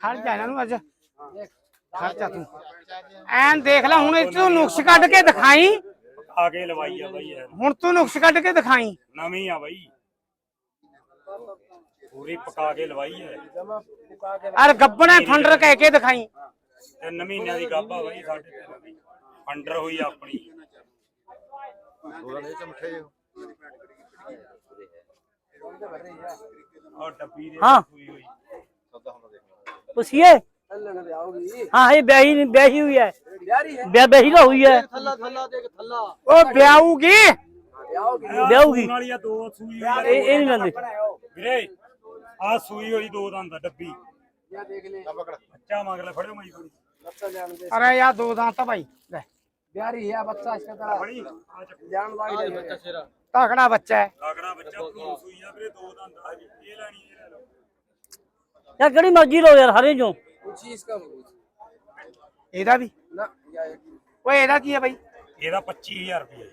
ਖੜ ਜਾ ਇਹਨਾਂ ਨੂੰ ਅੱਜ। ਖੜ ਜਾ ਤੂੰ। ਐਨ ਦੇਖ ਲੈ ਹੁਣ ਇਹ ਤੂੰ ਨੁਕਸ ਕੱਢ ਕੇ ਦਿਖਾਈ। ਆ ਕੇ ਲਵਾਈ ਆ ਬਾਈ ਯਾਰ। ਹੁਣ ਤੂੰ ਨੁਕਸ ਕੱਢ ਕੇ ਦਿਖਾਈ। ਨਵੀਂ ਆ ਬਾਈ। ਪੂਰੀ ਪਕਾ ਕੇ ਲਵਾਈ ਹੈ ਅਰ ਗੱਬਣਾ ਫੰਡਰ ਕਹਿ ਕੇ ਦਿਖਾਈ। ਤਿੰਨ ਮਹੀਨਿਆਂ ਦੀ ਗੱਭਾ ਬਾਈ ਸਾਡੇ ਫੰਡਰ ਹੋਈ ਆਪਣੀ। ਔਰ ਡੱਬੀ ਦੇ ਹਾਂ। ਹੋਈ ਹੋਈ ਪੁੱਛੀਏ ਹਾਂ ਇਹ ਵਿਆਹੀ ਨਹੀਂ ਵਿਆਹੀ ਹੋਈ। ਹੈ ਵਿਆਹ ਵਿਆਹੀ ਤਾਂ ਹੋਈ ਹੈ। ਉਹ ਵਿਆਹੂਗੀ? ਵਿਆਹੂਗੀ। ਵਾਲੀ ਆ ਦੋ ਸੂਈ ਹੋਈ ਆ ਇਹ ਇਹ ਨਹੀਂ ਲੈਂਦੇ ਵੀਰੇ ਆ ਸੂਈ ਹੋਈ ਦੋ ਦੰਦ ਆ ਡੱਬੀ। ਬੱਚਾ ਮੰਗ ਲੈ ਫੜਿਓ ਮਾਈ ਕੋਲ ਅਰੇ ਯਾ ਦੋ ਦਾਂਤ ਭਾਈ। ਲੈ। ਬਿਆਰੀ ਹੈ ਬੱਚਾ ਇਸ ਦਾ ਫੜੀ ਆ ਚੱਕ। ਜਾਨ ਲੱਗ ਰਿਹਾ ਤਕੜਾ ਬੱਚਾ ਹੈ। ਲਾਗੜਾ ਬੱਚਾ ਭਰੂ ਸੂਈ ਆ ਵੀਰੇ ਦੋ ਦੰਦ ਆ ਜੀ ਇਹ ਲੈਣੀ ਇਹ ਲੈ ਲਓ ਯਾਰ ਕਿਹੜੀ ਮਰਜ਼ੀ ਲੋ ਯਾਰ ਹਰੇ ਚੋਂ पूछी इसका ਇਹਦਾ ਵੀ ना या ਓਏ ਇਹਦਾ ਕੀ ਹੈ ਬਾਈ ਇਹਦਾ 25000 ਰੁਪਏ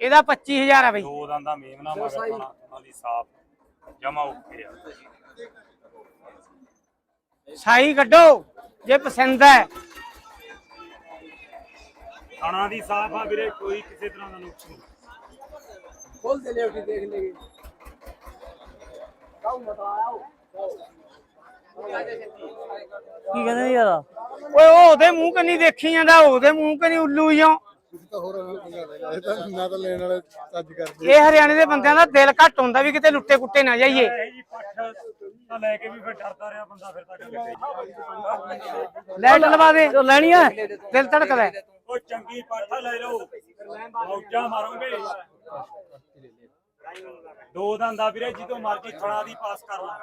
ਇਹਦਾ 25000 ਹੈ ਬਾਈ ਦੋ ਦੰਦਾਂ ਮੇਮਨਾ ਮਗਰ ਪਾਣਾ ਉਹਨਾਂ ਦੀ ਸਾਫ ਜਮਾ ਓਕੇ ਆ ਸਾਈ ਕੱਢੋ ਜੇ ਪਸੰਦ ਹੈ ਖਾਣਾ ਦੀ ਸਾਫ ਆ ਵੀਰੇ ਕੋਈ ਕਿਸੇ ਤਰ੍ਹਾਂ ਦਾ ਨੁਕਸ ਨਹੀਂ खोल दे ले उठी देख लेंगे काऊ मत आओ ਕੀ ਕਹਿੰਦੇ ਨੇ ਯਾਰ? ਓਏ ਉਹ ਉਹਦੇ ਮੂੰਹ ਕੰਨੀ ਦੇਖੀ ਜਾਂਦਾ ਉਹਦੇ ਮੂੰਹ ਕੰਨੀ ਉੱਲੂ ਜਿਉਂ ਇਹ ਤਾਂ ਨਾ ਤਾਂ ਲੈਣ ਵਾਲੇ ਚੱਜ ਕਰਦੇ। ਇਹ ਹਰਿਆਣੇ ਦੇ ਬੰਦਿਆਂ ਦਾ ਦਿਲ ਘੱਟ ਹੁੰਦਾ ਵੀ ਕਿਤੇ ਲੁੱਟੇ ਕੁੱਟੇ ਨਾ ਜਾਈਏ। ਲੈ ਕੇ ਵੀ ਫਿਰ ਡਰਦਾ ਰਿਹਾ ਬੰਦਾ ਫਿਰ ਤੱਕ ਲੈਟ ਲਵਾ ਦੇ ਜੋ ਲੈਣੀ ਹੈ ਦਿਲ ਧੜਕਦਾ ਹੈ। ਉਹ ਚੰਗੀ ਪੱਠ ਲੈ ਲਓ। ਮੌਜਾਂ ਮਾਰੋਗੇ। ਦੋ ਦੰਦਾ ਵੀਰੇ ਜਦੋਂ ਮਰਜ਼ੀ ਥਣਾ ਦੀ ਪਾਸ ਕਰ ਲਾ।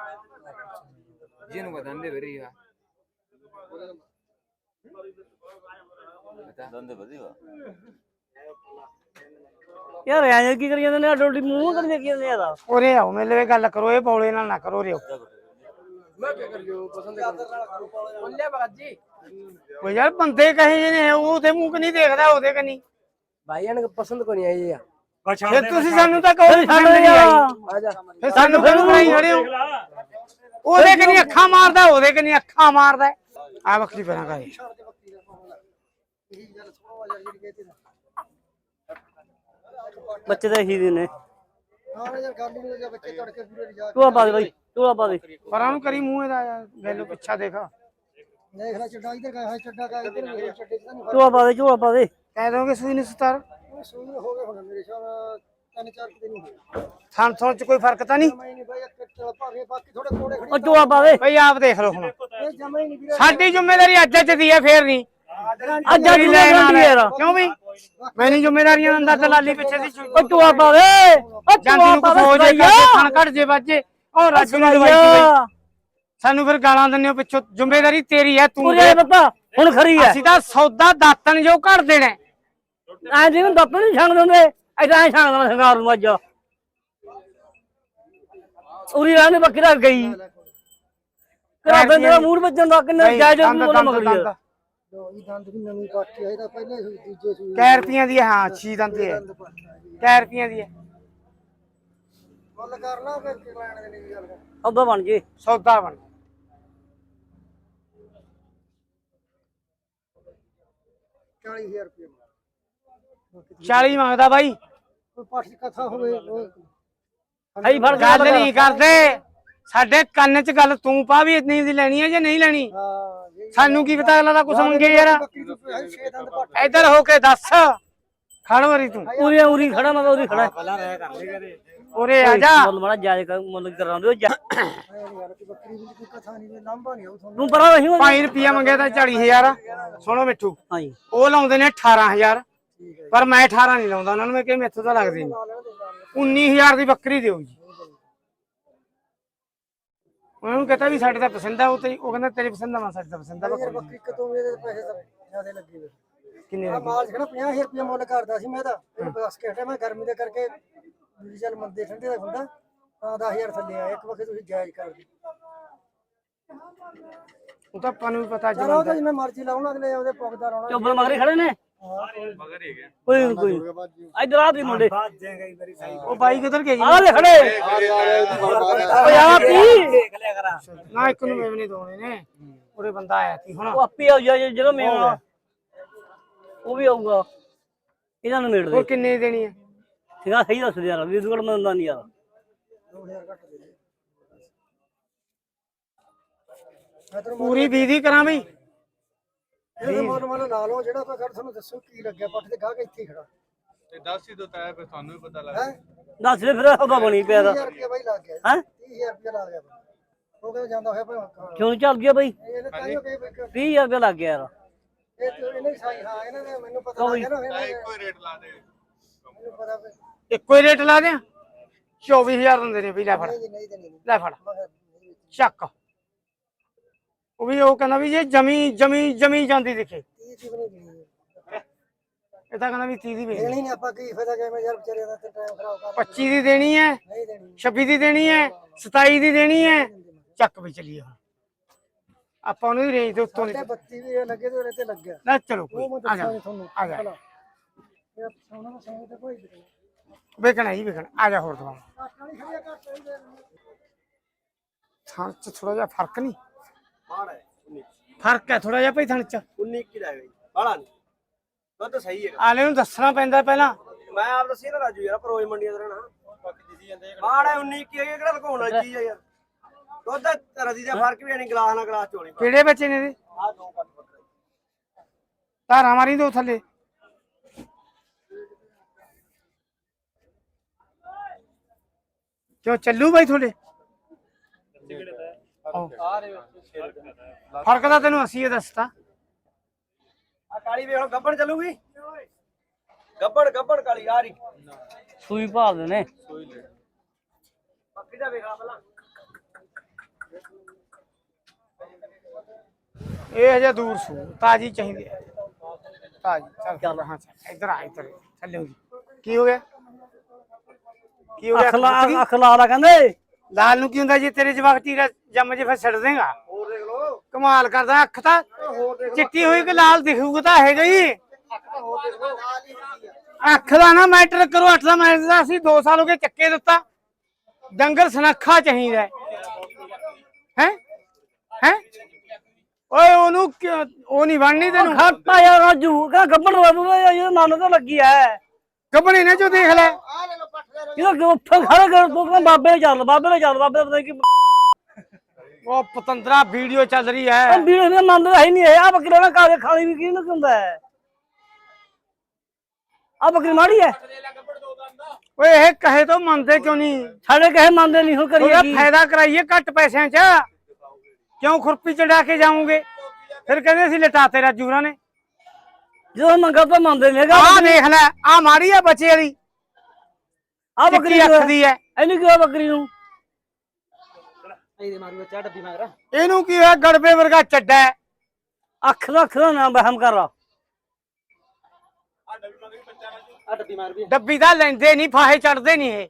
जिन बदन दे भरी है ਯਾਰ ਐਂ ਕੀ ਕਰੀ ਜਾਂਦੇ ਨੇ ਡੋਡੀ ਮੂੰਹ ਕਰੀ ਜਾਂਦੇ ਨੇ ਯਾਰ ਉਰੇ ਆਓ ਮੇਰੇ ਲਈ ਗੱਲ ਕਰੋ ਇਹ ਬੌਲੇ ਨਾਲ ਨਾ ਕਰੋ ਰਿਓ मैं क्या कर जो पसंद है बोल ले बाजी ਓ ਯਾਰ ਬੰਦੇ ਕਹੇ ਜਿਹੇ ਨੇ ਉਹ ਉਹਦੇ ਮੂੰਹ ਕੰਨੀ ਦੇਖਦਾ ਉਹਦੇ ਕੰਨੀ भाई ने पसंद को नहीं आई है ਪਛਾਣ ਫਿਰ ਤੁਸੀਂ ਸਾਨੂੰ ਤਾਂ ਕਹੋ ਪਸੰਦ ਨਹੀਂ ਆਈ आजा ਫਿਰ ਸਾਨੂੰ ਫਿਰ ਬਣਾਈ ਖੜੇ ਹੋ ਉਹਦੇ ਕੰਨੀ ਅੱਖਾਂ ਮਾਰਦਾ ਉਹਦੇ ਕੰਨੀ ਅੱਖਾਂ ਮਾਰਦਾ। ਆ ਬੱਕਰੀ ਪਰਾਂ ਕਰੇ। ਬੱਚੇ ਤਾਂ ਇਹੀ ਦੇ ਨੇ ਟੋਲਾ ਪਾ ਦੇ ਬਾਈ ਟੋਲਾ ਪਾ ਦੇ। ਪਰਾਂ ਨੂੰ ਕਰੀ ਮੂੰਹ ਇਹਦਾ ਯਾਰ ਗੈਲੋ ਪਿੱਛਾ ਦੇਖਾ। ਦੇਖ ਲੈ ਚੱਡਾ ਇਧਰ ਕਾ ਹੈ ਚੱਡਾ ਕਾ ਇਧਰ ਮੇਰੇ ਚੱਡੇ ਤਾਂ ਟੋਲਾ ਪਾ ਦੇ ਟੋਲਾ ਪਾ ਦੇ। ਕਹਿ ਦੋਗੇ ਸੂਈ ਨੂੰ ਸਤਾਰ? ਨਹੀਂ ਸੂਈ ਹੋ ਗਏ ਹੁਣ ਮੇਰੇ ਖਿਆਲ ਤਿੰਨ ਚਾਰ ਕੁ ਦਿਨ ਹੀ ਹੋਏ ਥਣ ਥਣ ਚ ਕੋਈ ਫ਼ਰਕ ਤਾਂ ਨਹੀਂ? ਜਮਾ ਹੀ ਨਹੀਂ ਬਾਈ ਇੱਕ ਚਲ ਭਾਵੇਂ ਬਾਕੀ ਥੋੜੇ ਕੋੜੇ ਖੜੀ ਉਹ ਟੋਲਾ ਪਾ ਦੇ ਬਈ ਆਪ ਦੇਖ ਲਓ ਹੁਣ। ਇਹ ਜਮਾ ਹੀ ਨਹੀਂ ਵੀਰੇ। ਸਾਡੀ ਜ਼ਿੰਮੇਵਾਰੀ ਅੱਜ ਅੱਜ ਦੀ ਹੈ ਫੇਰ ਨਹੀਂ। ਅੱਜ ਦੀ ਗਾਰੰਟੀ ਯਾਰ। ਕਿਉਂ ਵੀ ਮੈਂ ਨਹੀਂ ਜ਼ਿੰਮੇਵਾਰੀਆਂ ਦਿੰਦਾ ਦਲਾਲੀ ਪਿੱਛੇ ਦੀ। ਉਹ ਟੋਲਾ ਪਾ ਦੇ ਉਹ ਜਾਂਦੀ ਟੋਲਾ ਨੂੰ ਕੁਝ ਹੋ ਦੇ ਜੇ ਥਣ ਕੱਢ ਜੇ ਵੱਜੇ। ਉਹ ਰਾਜੂ ਨੂੰ ਦਵਾਈ ਦੀ ਬਈ। ਸਾਨੂੰ ਫਿਰ ਗਾਲਾਂ ਦਿੰਦੇ ਹੋ ਪਿੱਛੋਂ। ਜ਼ਿੰਮੇਵਾਰੀ ਤੇਰੀ ਹੈ ਤੂੰ ਪੂਰੇ ਦੇ। ਬੱਤਾ ਹੁਣ ਖਰੀ ਹੈ। ਅਸੀਂ ਤਾਂ ਸੌਦਾ ਦਾਤਨ ਜੋ ਘੜ ਦੇਣਾ ਹੈ। ਐਂ ਜਿਵੇਂ ਦੱਤ ਨਹੀਂ ਛਾਂਗ ਦਿੰਦੇ ਐਦਾਂ ਐਂ ਛਾਂਗ ਦਿੰਦਾ ਸੰਗਾਰ ਨੂੰ ਅੱਜ। ਉਰੀ ਰਹਿਣੇ ਬੱਕਰੀ ਰੱਖ ਗਈ। ਕਰਾ ਦਿੰਦੇ ਦਾ ਮੂਡ ਵੱਜਣ ਦਾ ਕਿੰਨੇ ਜਾਇਜ਼ ਨੂੰ ਦੰਦ- ਮਗਰੀ ਦੰਦ। ਦੋ ਹੀ ਦੰਦ। ਵੀ ਨਵੀਂ ਪਾਟੀ ਆਈ ਤਾਂ ਪਹਿਲੇ ਸੂਈ ਦੂਜੇ ਸੂਈ ਕੈ ਰੁਪਈਆਂ ਦੀ ਹੈ ਹਾਂ ਛੀ ਦੰਦ ਦੀ ਹੈ ਕੈ ਰੁਪਈਆਂ ਦੀ ਹੈ ਗੱਲ ਕਰਨਾ ਕਿ ਕਿ ਲੈਣ ਦੇ ਨਹੀਂ ਗੱਲ ਸੌਦਾ ਬਣ ਜੇ। ਸੌਦਾ ਬਣ 40000 ਰੁਪਏ 40 ਮੰਗਦਾ ਬਾਈ। ਕੋਈ ਪਾਠ ਕਥਾ ਹੋਵੇ ਸਹੀ ਫੜ ਗੱਲ ਨਹੀਂ ਕਰਦੇ। ਸਾਡੇ ਕੰਨ 'ਚ ਗੱਲ ਤੂੰ ਪਾ ਵੀ ਇਤਨੀ ਦੀ ਲੈਣੀ ਹੈ ਜਾਂ ਨਹੀਂ ਲੈਣੀ? ਹਾਂ ਜੀ ਸਾਨੂੰ ਕੀ ਪਤਾ ਅਗਲਾ ਦਾ ਕੁਛ ਮੰਗੇ ਯਾਰ। ਬੱਕਰੀ ਤੋਂ ਹੈ 6 ਦੰਦ ਪਾਟੀ ਇੱਧਰ ਹੋ ਕੇ ਦੱਸ। ਖੜ ਵਰੀ ਤੂੰ। ਪੂਰੀ ਉਰੀ ਖੜਾ ਮੈਂ ਉਰੀ ਖੜਾ। ਉਰੇ ਆ ਜਾ। ਮੁੱਲ ਮਾੜਾ ਜਾਇਜ਼ ਕਰ ਮੁੱਲ ਕਰਾਉਂਦੇ ਜਾ। ਯਾਰ ਕਿ ਬੱਕਰੀ ਦੀ ਕੋਈ ਕਥਾ ਨਹੀਂ ਲਾਂਭਾ ਨਹੀਂ ਉਹ ਤੁਹਾਨੂੰ। ਤੂੰ ਪਰਾਂ ਰਹੀ ਹੋ 5 ਰੁਪਿਆ ਮੰਗਿਆ ਤਾਂ 40000 ਸੁਣੋ ਮਿੱਠੂ। ਹਾਂਜੀ। ਉਹ ਲਾਉਂਦੇ ਨੇ 18000 ਪਰ ਮੈਂ 18 ਨਹੀਂ ਲਾਉਂਦਾ ਉਹਨਾਂ ਨੂੰ ਮੈਂ ਕਿਹਾ ਮੈਥੋਂ ਤਾਂ ਲੱਗਦੀ ਨਹੀਂ। 19000 ਦੀ ਬੱਕਰੀ ਦਿਓ ਜੀ। ਉਹਨਾਂ ਨੂੰ ਕਹਤਾ ਵੀ ਸਾਡੇ ਤਾਂ ਪਸੰਦ ਆ ਉਹ ਤੇ ਉਹ ਕਹਿੰਦਾ ਤੇਰੀ ਪਸੰਦ ਆ ਮੈਂ ਸਾਡੇ ਤਾਂ ਪਸੰਦ ਆ ਬੱਕਰੀ। ਬੱਕਰੀ ਕਦੋਂ ਮੇਰੇ ਪੈਸੇ ਤਾਂ ਜ਼ਿਆਦੇ ਲੱਗੇ ਵੇ ਕਿੰਨੇ ਆ ਲੱਗੇ? ਮਾਲ ਜਿਹੜਾ 50000 ਰੁਪਏ ਮੁੱਲ ਕਰਦਾ ਸੀ ਮੈਂ ਤਾਂ। ਇਹਨੂੰ ਦੱਸ ਕੇ ਹਟਿਆ ਮੈਂ ਗਰਮੀ ਦੇ ਕਰਕੇ ਵੀ ਚੱਲ ਮੰਦੇ ਠੰਡੇ ਦਾ ਹੁੰਦਾ। ਤਾਂ 10000 ਥੱਲੇ ਆਇਆ। ਇੱਕ ਵਕਤ ਤੁਸੀਂ ਜਾਇਜ਼ ਕਰ ਦਿਓ। ਉਹ ਤਾਂ ਆਪਾਂ ਨੂੰ ਵੀ ਪਤਾ ਚਲੋ ਉਹ ਤਾਂ ਜਮੰਦਾ ਜਿਵੇਂ ਮਰਜ਼ੀ ਲਾਉਣ ਅਗਲੇ ਉਹਦੇ ਪੁੱਗਦਾ ਰਹਿਣਾ ਚੁੱਪ ਮਗਰੇ ਖੜੇ ਨੇ। ਕੋਈ ਨੀ, ਕੋਈ। ਨੀ। ਇੱਧਰ ਆ ਦੀ ਮੁੰਡੇ। ਬਾਤ ਜਾਏਗਾ ਹੀ ਮੇਰੀ ਸਾਈ। ਉਹ ਬਾਈ ਕਿੱਧਰ ਗਏ ਜੀ ਆ ਲੈ ਖੜੇ। ਓਏ ਆ ਪੀ ਦੇਖ ਲਿਆ ਕਰਾਂ। ਨਾ ਇੱਕ ਨੂੰ ਮੇਵਨੀ ਦੋਣੇ ਨੇ। ਉਹਦੇ ਬੰਦਾ ਆਇਆ ਸੀ ਹੁਣ। ਉਹ ਆਪੇ ਆ ਜਾ ਜਦੋਂ ਮੈਂ ਆਉਣਾ ਉਹ ਵੀ ਆਊਗਾ। ਇਹਨਾਂ ਨੂੰ ਮੇੜ ਹੋਰ ਦੇ ਕਿੰਨੇ ਦੀ ਦੇਣੀ ਹੈ? ਸਿਗਾ ਸਹੀ ਦੱਸ ਯਾਰ ਵੀ ਦੁਗੜ ਮੰਨਦਾ ਨਹੀਂ ਯਾਰ। 2000 ਘੱਟ ਦੇ ਦੇ। ਮੈਂ ਤੈਨੂੰ ਪੂਰੀ 20 ਦੀ ਕਰਾਂ ਬਈ। ਇਹਦੇ ਮਨ ਮਨ ਲਾ ਲਓ ਜਿਹੜਾ ਕੋਈ ਗੱਲ ਤੁਹਾਨੂੰ ਦੱਸੋ ਕੀ ਲੱਗਿਆ? ਪੱਟ ਤੇ ਗਾਹ ਕੇ ਇੱਥੇ ਹੀ ਖੜਾ। ਤੇ 10 ਹੀ ਦਿੱਤਾ ਹੈ ਫਿਰ ਤੁਹਾਨੂੰ ਵੀ ਪਤਾ ਲੱਗ ਹੈ? ਦੱਸ ਦੇ ਫਿਰ ਉਹਦਾ ਬਣੀ ਪਿਆ ਦਾ 30000 ਰੁਪਏ ਬਾਈ ਲੱਗ ਗਿਆ। ਹੈਂ? 30000 ਰੁਪਏ ਲੱਗ ਗਿਆ ਬਾਈ। ਉਹ ਕਹਿੰਦਾ ਜਾਂਦਾ ਹੋਇਆ ਭਾਵੇਂ ਕਿਉਂ ਨੀ ਚੱਲ ਗਿਆ ਬਈ? ਇਹਨੇ ਤਾਂ ਹੀ ਕਿ 20000 ਰੁਪਏ ਲੱਗ ਗਿਆ ਯਾਰ। ਇਹ ਤੇ ਇਹਨੇ ਹੀ ਸਾਈ ਹਾਂ ਇਹਨਾਂ ਨੇ ਮੈਨੂੰ ਪਤਾ ਲੱਗ ਗਿਆ ਨਾ ਇਹਨਾਂ ਨੇ ਇੱਕੋ ਹੀ ਰੇਟ ਲਾ ਦੇ। ਮੈਨੂੰ ਪਤਾ ਵੀ ਇੱਕੋ ਹੀ ਰੇਟ ਲਾ ਦਿਆਂ 24000 ਦਿੰਦੇ ਨੇ ਵੀ ਲੈ ਫੜ। ਲੈ ਫੜ। ਚੱਕ। ਉਹ ਵੀ ਉਹ ਕਹਿੰਦਾ ਵੀ ਜੇ ਜਮੀ ਜਮੀ ਜਮੀ ਜਾਂਦੀ ਦਿਖੇ। 30 ਦੀ ਵੀ ਨਹੀਂ ਦੇਣੀ। ਇਹ ਤਾਂ ਕਹਿੰਦਾ ਵੀ 30 ਦੀ ਦੇਣੀ ਨਹੀਂ ਆਪਾਂ ਕੀ ਫਾਇਦਾ ਕਿਵੇਂ ਯਾਰ ਵਿਚਾਰੇ ਦਾ ਤੇ ਟਾਈਮ ਖਰਾਬ ਕਰ 25 ਦੀ ਦੇਣੀ ਹੈ ਨਹੀਂ ਦੇਣੀ। 26 ਦੀ ਦੇਣੀ ਹੈ 27 ਦੀ ਦੇਣੀ ਹੈ ਚੱਕ ਵੀ ਚਲੀਏ ਹੁਣ। ਆਪਾਂ ਉਹਨੂੰ ਰੇਂਜ ਦੇ ਉੱਤੋਂ ਨਹੀਂ 32 ਵੀ ਲੱਗੇ ਤੇ ਉਹਦੇ ਤੇ ਲੱਗਿਆ। ਲੈ ਚਲੋ ਕੋਈ ਆ ਜਾ ਆ ਜਾ ਭਲਾ। ਇਹ ਸੋਨਾ ਦਾ ਸੋਨਾ ਤੇ ਕੋਈ ਨਹੀਂ। ਵੇਖਣਾ ਹੀ ਵੇਖਣਾ। ਆ ਜਾ ਹੋਰ ਦਵਾ ਥਣ ਚ ਥੋੜਾ ਜਿਹਾ ਫ਼ਰਕ ਨਹੀਂ। ਹੈ 19 ਫ਼ਰਕ ਹੈ ਥੋੜਾ ਜਿਹਾ ਭਾਈ ਥਣ ਚ। 19 ਕੀ ਰਹਿ ਗਈ। ਬਾਲਾ ਨਹੀਂ। ਦੁੱਧ ਸਹੀ ਹੈਗਾ। ਆਲੇ ਨੂੰ ਦੱਸਣਾ ਪੈਂਦਾ ਪਹਿਲਾਂ। ਮੈਂ ਆਪ ਦੱਸੀ ਨਾ ਰਾਜੂ ਯਾਰ ਪਰੋਏ ਮੰਡੀਆਂ ਦਾ ਰਹਿਣਾ। ਬਾਕੀ ਦਿਸੀ ਜਾਂਦੇ ਮਾੜਾ 19 ਕੀ ਹੈਗਾ ਕਿਹੜਾ ਲੁਕਾਉਣ ਚੀਜ਼ ਹੈ ਯਾਰ। ਦੁੱਧ ਰਦੀ ਦਾ ਫ਼ਰਕ ਵੀ ਨਹੀਂ ਗਲਾਸ ਨਾਲ ਗਲਾਸ ਚੋਲੀ ਕਿਹੜੇ ਬੱਚੇ ਨੇ ਇਹਦੇ? ਆ ਦੋ ਪੰਜ ਬੱਕਰੇ ਧਾਰਾਂ ਮਾਰੀ ਦੋ ਥੱਲੇ। ਕਿਉਂ ਚੱਲੂ ਬਾਈ ਤੁਹਾਡੇ? ਆਹੋ। ਫ਼ਰਕ ਤਾਂ ਤੈਨੂੰ ਅਸੀਂ ਇਹ ਦੱਸਤਾ। ਆ ਕਾਲੀ ਵੇਖ ਲਓ ਗੱਬੜ ਚੱਲੂਗੀ? ਗੱਬੜ ਗੱਬੜ ਕਾਲੀ ਆ ਰਹੀ ਸੂਈ ਭਾਲਦੇ ਨੇ। ਬੱਕਰੀ ਦਾ ਵੇਖ ਲਾ ਪਹਿਲਾਂ। ਇਹ ਹਜੇ ਦੂਰ ਸੂ ਤਾਜੀ ਚਾਹੀਦੀ ਹੈ। ਤਾਜੀ ਚੱਲ। ਚੱਲ ਹਾਂ ਚੱਲ। ਇੱਧਰ ਆ ਇੱਧਰ। ਥੱਲੇ ਹੋ ਜੀ। ਕੀ ਹੋ ਗਿਆ? ਕੀ ਹੋ ਗਿਆ? ਅੱਖ ਲਾ ਅੱਖ ਲਾ ਲਾ ਕਹਿੰਦੇ। ਲਾਲ ਨੂੰ ਕੀ ਹੁੰਦਾ ਜੇ ਤੇਰੇ ਜਵਾਕ ਟੀਰਾ ਜੰਮ ਜੇ ਫਿਰ ਛੱਡ ਦੇਗਾ। ਹੋਰ ਦੇਖ ਲਓ। ਕਮਾਲ ਕਰਦਾ ਅੱਖ ਤਾਂ। ਹੋਰ ਦੇਖ ਚਿੱਟੀ ਹੋਈ ਕਿ ਲਾਲ ਦਿਖੂਗਾ ਤਾਂ ਹੈਗਾ ਹੀ। ਹੋਰ ਦੇਖ ਅੱਖ ਦਾ ਨਾ ਮੈਟਰ ਕਰੋ ਅੱਠ ਦਾ ਮੈਟਰ ਦਾ ਅਸੀਂ 2 ਸਾਲ ਹੋ ਗਏ ਚੱਕੇ ਦਿੱਤਾ। ਡੰਗਰ ਸਨੱਖਾ ਚਾਹੀਦਾ ਹੈ। ਹੈ? ਹੈ? ਓਏ ਉਹਨੂੰ ਉਹ ਨਹੀਂ ਬਣਨੀ ਤੈਨੂੰ? ਖਾਤਾ ਯਾਰ ਰਾਜੂ ਕਾ ਗੱਬੜ ਰਾਜੂ ਇਹ ਮਨ ਤਾਂ ਲੱਗੀ ਐ। ਕੱਪੜੇ ਨੇ ਜੋ ਦੇਖ ਲੈ ਇਹਦਾ ਉੱਥੇ ਖੜਾ ਕਰ ਤੂੰ ਕਹਿੰਦਾ ਬਾਬੇ ਨੇ ਚੱਲ ਬਾਬੇ ਨੇ ਚੱਲ ਬਾਬੇ ਪਤਾ ਕੀ ਉਹ ਪਤੰਦਰਾ ਵੀਡੀਓ ਚੱਲ ਰਹੀ ਹੈ। ਵੀਰ ਨੇ ਮੰਨਦਾ ਹੈ ਨਹੀਂ ਆ ਬੱਕਰੇ ਨਾਲ ਕਾਲੇ ਖਾਲੀ ਵੀ ਕਿਹਨੂੰ ਹੁੰਦਾ ਹੈ? ਆ ਬੱਕਰੀ ਮਾੜੀ ਐ ਓਏ ਇਹ ਕਹੇ ਤੋਂ ਮੰਨਦੇ ਕਿਉਂ ਨਹੀਂ? ਸਾਡੇ ਕਹੇ ਮੰਨਦੇ ਨਹੀਂ ਹੁਣ ਕਰੀਏ ਕੀ? ਫਾਇਦਾ ਕਰਾਈਏ ਘੱਟ ਪੈਸਿਆਂ 'ਚ। ਕਿਉਂ ਖੁਰਪੀ ਚੜਾ ਕੇ ਜਾਉਂਗੇ ਫਿਰ ਕਹਿੰਦੇ ਸੀ ਲਟਾਤੇ ਰਾਜੂਰਾ ਨੇ। ਜਦੋਂ ਮੰਗਾ ਤਾਂ ਮੰਨਦੇ ਨਹੀਂ ਹੈਗਾ ਆਹ ਦੇਖ ਲੈ ਆਹ ਮਾਰੀ ਆ ਬੱਚੇ ਵਾਲੀ। ਆ ਬੱਕਰੀ ਅੱਖ ਦੀ ਐ? ਇਹਨੂੰ ਕਿਹਾ ਬੱਕਰੀ ਨੂੰ? ਇਹਦੇ ਮਾਰੂ ਚਾਹ ਡੱਬੀ ਮਗਰ ਇਹਨੂੰ ਕੀ ਹੋਇਆ? ਗੜਬੇ ਵਰਗਾ ਚੱਡਾ। ਅੱਖ ਦਾ ਅੱਖ ਦਾ ਨਾ ਵਹਿਮ ਕਰ ਲਾ। ਆ ਡੱਬੀ ਮਾਰ ਵੀ ਡੱਬੀ ਦਾ ਲੈਂਦੇ ਨਹੀਂ ਫਾਹੇ ਚੜਦੇ ਨਹੀਂ ਇਹ।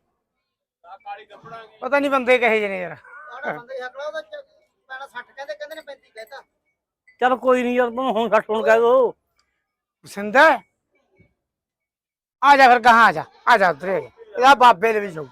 ਪਤਾ ਨਹੀਂ ਬੰਦੇ ਕਹੇ ਜਿਹੇ ਨੇ ਯਾਰ। ਆੜਾ ਬੰਦੇ ਹਕੜਾ ਉਹਦਾ ਪੈਣਾ 60 ਕਹਿੰਦੇ ਕਹਿੰਦੇ ਨੇ 35 ਕਹਿਤਾ ਚੱਲ ਕੋਈ ਨਹੀਂ ਯਾਰ ਤੂੰ ਹੁਣ ਛੱਡ ਹੁਣ ਕਹਿ ਦੋ। ਪਸੰਦ ਹੈ ਆ ਜਾ ਫਿਰ ਕਹਾਂ ਆ ਜਾ ਆ ਜਾ ਉਧਰ ਇਹਦਾ ਬਾਬੇ ਦੇ ਵੀ ਜਾਊ